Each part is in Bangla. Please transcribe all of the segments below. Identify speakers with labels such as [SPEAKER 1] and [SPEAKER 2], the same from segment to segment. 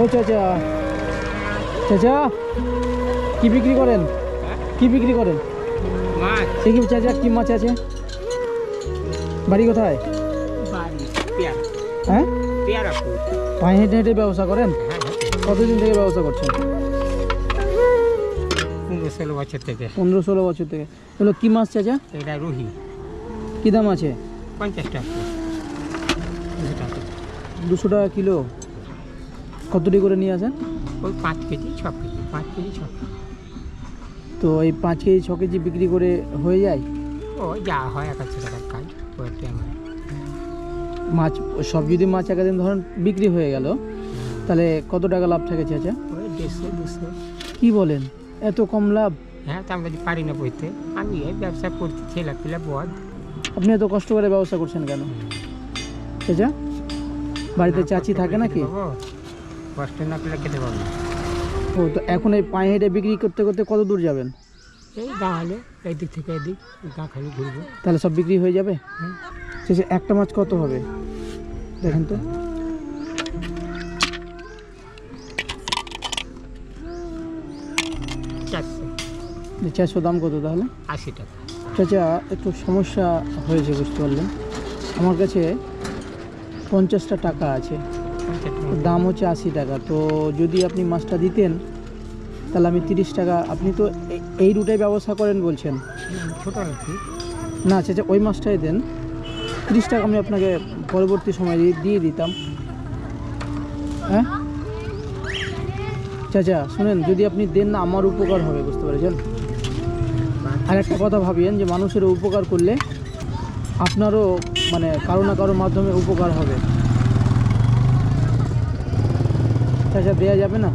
[SPEAKER 1] ও চাচা। চাচা কি বিক্রি করেন? কি বিক্রি করেন? কি চাচা কি মাছ আছে? বাড়ি কোথায়?
[SPEAKER 2] পেয়ারা।
[SPEAKER 1] হ্যাঁ? পায়ে হেঁটে হেঁটে ব্যবসা করেন?
[SPEAKER 2] হ্যাঁ হ্যাঁ
[SPEAKER 1] কতদিন থেকে ব্যবসা করছেন?
[SPEAKER 2] পনেরো ষোলো বছর থেকে।
[SPEAKER 1] পনেরো ষোলো বছর থেকে। এগুলো কি মাছ চাচা?
[SPEAKER 2] এটা রুহি।
[SPEAKER 1] কী দাম আছে?
[SPEAKER 2] পঞ্চাশ টাকা। দুশো টাকা
[SPEAKER 1] কিলো? কতটি করে নিয়ে আসেন?
[SPEAKER 2] ওই পাঁচ কেজি ছ কেজি পাঁচ কেজি ছ কেজি।
[SPEAKER 1] তো এই পাঁচ কেজি ছ কেজি বিক্রি করে হয়ে যায়?
[SPEAKER 2] ও যা হয় একাশো টাকার কাজ ওইটা আমার।
[SPEAKER 1] মাছ সব যদি মাছ একদিন ধরেন বিক্রি হয়ে গেল তাহলে কত টাকা লাভ থাকে চাচা
[SPEAKER 2] ওই দেড়শো দুশো।
[SPEAKER 1] কি বলেন? এত কম লাভ?
[SPEAKER 2] হ্যাঁ তা আমরা পারি না বইতে আমি এই ব্যবসা করছি ছেলে পেলে বদ।
[SPEAKER 1] আপনি এত কষ্ট করে ব্যবসা করছেন কেন? চাচা বাড়িতে চাচি থাকে নাকি?
[SPEAKER 2] কষ্ট না পেলে খেতে পাবো
[SPEAKER 1] ও তো এখন এই পায়ে হেঁটে বিক্রি করতে করতে কত দূর যাবেন?
[SPEAKER 2] এই গা হলে এই দিক থেকে এদিক গা খালি ঘুরবো।
[SPEAKER 1] তাহলে সব বিক্রি হয়ে যাবে। শেষে একটা মাছ কত হবে? দেখেন তো।
[SPEAKER 2] চারশো
[SPEAKER 1] দাম কত তাহলে?
[SPEAKER 2] আশি টাকা।
[SPEAKER 1] চাচা একটু সমস্যা হয়েছে বুঝতে পারলেন। আমার কাছে পঞ্চাশটা টাকা আছে। দাম হচ্ছে আশি টাকা। তো যদি আপনি মাছটা দিতেন তাহলে আমি তিরিশ টাকা আপনি তো এই- রুটে ব্যবসা করেন বলছেন। না চাচা ওই মাছটাই দেন। তিরিশ টাকা আমি আপনাকে পরবর্তী সময় দিয়ে- দিয়ে দিতাম। হ্যাঁ? চাচা শুনেন যদি আপনি দেন না আমার উপকার হবে বুঝতে পেরেছেন? আর একটা কথা ভাবিয়েন যে মানুষের উপকার করলে আপনারও মানে কারও না কারোর মাধ্যমে উপকার হবে। চাচা দেওয়া যাবে না?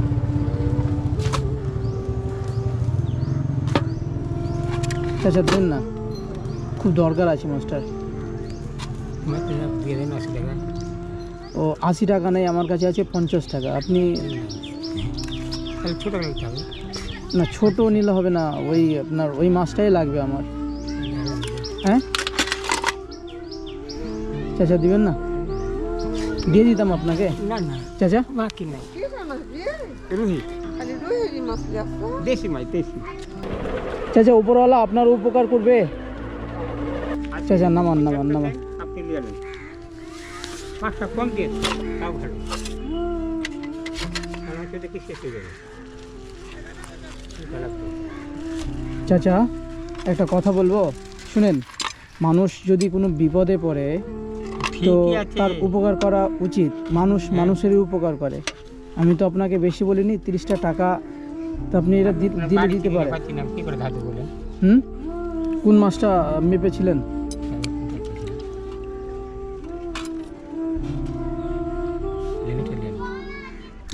[SPEAKER 1] চাচা দেন না। খুব দরকার আছে মাস্টার। ও আশি টাকা নেই আমার কাছে আছে পঞ্চাশ টাকা। আপনি না ছোট নিলে হবে না ওই আপনার ওই মাছটাই লাগবে আমার। হ্যাঁ? চাচা দিবেন না? দিয়ে দিতাম আপনাকে?
[SPEAKER 2] না না।
[SPEAKER 1] চাচা?
[SPEAKER 2] বাকি নাই। রুহি। দেশি মাছ দেশি।
[SPEAKER 1] চাচা উপরওয়ালা আপনার উপকার করবে। চাচা নামান নামান নামান।
[SPEAKER 2] আপনি নিয়ে নেন। পাঁচটা কম দিয়ে তাও ভালো। আমার শেষ হয়ে যাবে?
[SPEAKER 1] চাচা একটা কথা বলব? শুনেন মানুষ যদি কোনো বিপদে পড়ে তো তার উপকার করা উচিত। মানুষ
[SPEAKER 2] হ্যাঁ।
[SPEAKER 1] মানুষেরই উপকার করে। আমি তো আপনাকে বেশি বলিনি তিরিশটা টাকা তো আপনি এটা দিলে দিতে পারেন। হুম? কোন মাছটা মেপেছিলেন?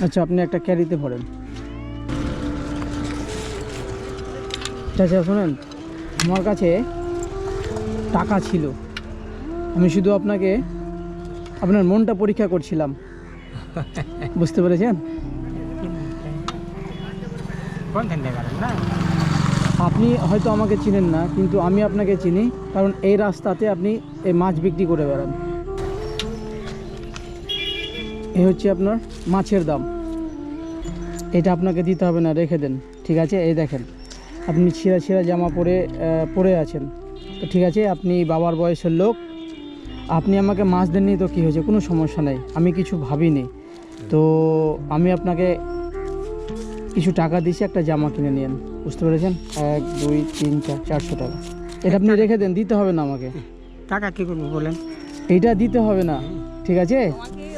[SPEAKER 1] আচ্ছা আপনি একটা ক্যারিতে ভরেন। চাচা শোনেন আমার কাছে টাকা ছিল। আমি শুধু আপনাকে আপনার মনটা পরীক্ষা করছিলাম। বুঝতে পেরেছেন? আপনি হয়তো আমাকে চিনেন না কিন্তু আমি আপনাকে চিনি কারণ এই রাস্তাতে আপনি এই মাছ বিক্রি করে বেড়ান। এই হচ্ছে আপনার মাছের দাম। এটা আপনাকে দিতে হবে না রেখে দেন। ঠিক আছে? এই দেখেন আপনি ছিঁড়া ছিঁড়া জামা পরে পরে আছেন। তো ঠিক আছে আপনি বাবার বয়সের লোক আপনি আমাকে মাছ দেননি তো কী হয়েছে? কোনো সমস্যা নেই। আমি কিছু ভাবিনি। তো আমি আপনাকে কিছু টাকা দিয়েছি একটা জামা কিনে নিন। বুঝতে পেরেছেন? এক দুই তিন চার চারশো টাকা। এটা আপনি রেখে দেন দিতে হবে না আমাকে।
[SPEAKER 2] টাকা কি করব বলেন?
[SPEAKER 1] এইটা দিতে হবে না। ঠিক আছে?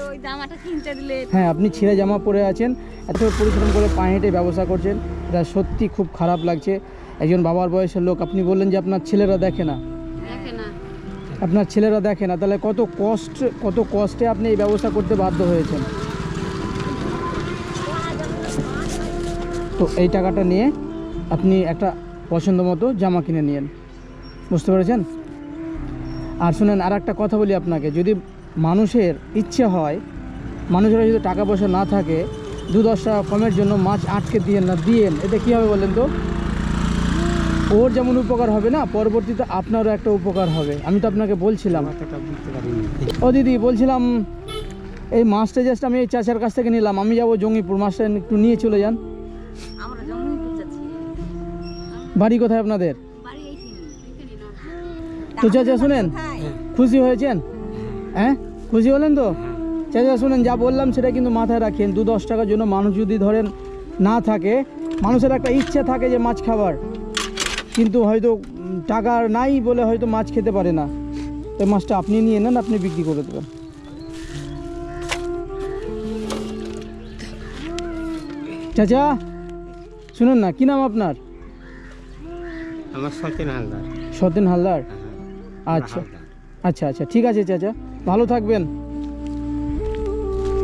[SPEAKER 3] ওই জামাটা কিনতে দিলে।
[SPEAKER 1] হ্যাঁ আপনি ছিঁড়ে জামা পরে আছেন এত পরিশ্রম করে পায়ে হেঁটে ব্যবসা করছেন এটা সত্যি খুব খারাপ লাগছে। একজন বাবার বয়সের লোক আপনি বললেন যে আপনার ছেলেরা দেখে না। আপনার ছেলেরা দেখে না, তাহলে কত কষ্ট, কত কষ্টে আপনি এই ব্যবস্থা করতে বাধ্য হয়েছেন? তো এই টাকাটা নিয়ে আপনি একটা পছন্দ মতো জামা কিনে নিয়েন। বুঝতে পেরেছেন? আর শুনেন আর একটা কথা বলি আপনাকে, যদি মানুষের ইচ্ছে হয়, মানুষের যদি টাকা পয়সা না থাকে, দু দশ টাকা কমের জন্য মাছ আটকে দিয়েন না, দিয়েন এতে কী হবে বলেন তো? ওর যেমন উপকার হবে না পরবর্তীতে আপনারও একটা উপকার হবে। আমি তো আপনাকে বলছিলাম। ও দিদি বলছিলাম এই মাছটা জাস্ট আমি এই চাচার কাছ থেকে নিলাম। আমি যাব জঙ্গিপুর মাছটা একটু নিয়ে চলে যান। বাড়ি কোথায় আপনাদের? তো চাচা শুনেন খুশি হয়েছেন? হ্যাঁ? খুশি হলেন তো? চাচা শুনেন যা বললাম সেটা কিন্তু মাথায় রাখেন। দু দশ টাকার জন্য মানুষ যদি ধরেন না থাকে মানুষের একটা ইচ্ছে থাকে যে মাছ খাবার। কিন্তু হয়তো টাকা নাই বলে হয়তো মাছ খেতে পারে না। তো মাছটা আপনি নিয়ে নেন আপনি বিক্রি করে দেবেন। চাচা শুনুন না কি নাম আপনার?
[SPEAKER 2] আমার হালদার।
[SPEAKER 1] সতেন হালদার? আচ্ছা আচ্ছা আচ্ছা ঠিক আছে চাচা। ভালো থাকবেন।